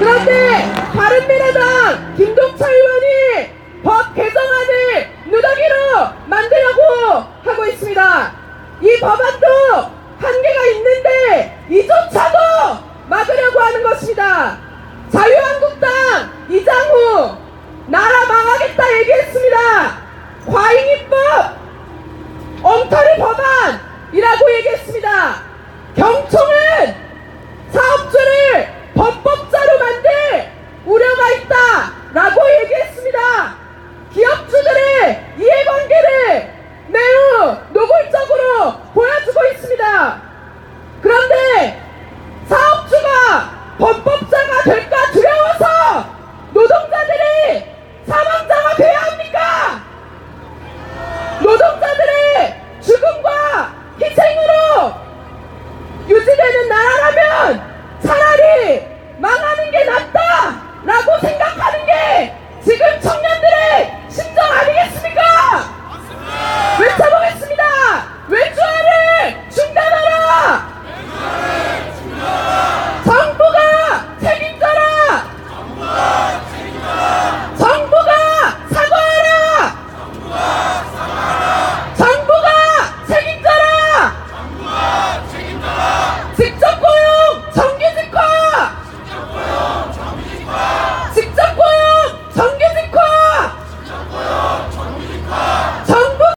그런데 바른미래당 김동차 의원이 법 개정안을 누더기로 만들려고 하고 있습니다. 이 법안도 한계가 있는데 이조차도 막으려고 하는 것입니다. 자유한국당 이장우 나라 망하겠다 얘기했습니다. 과잉입법 ಒಬ್ಬ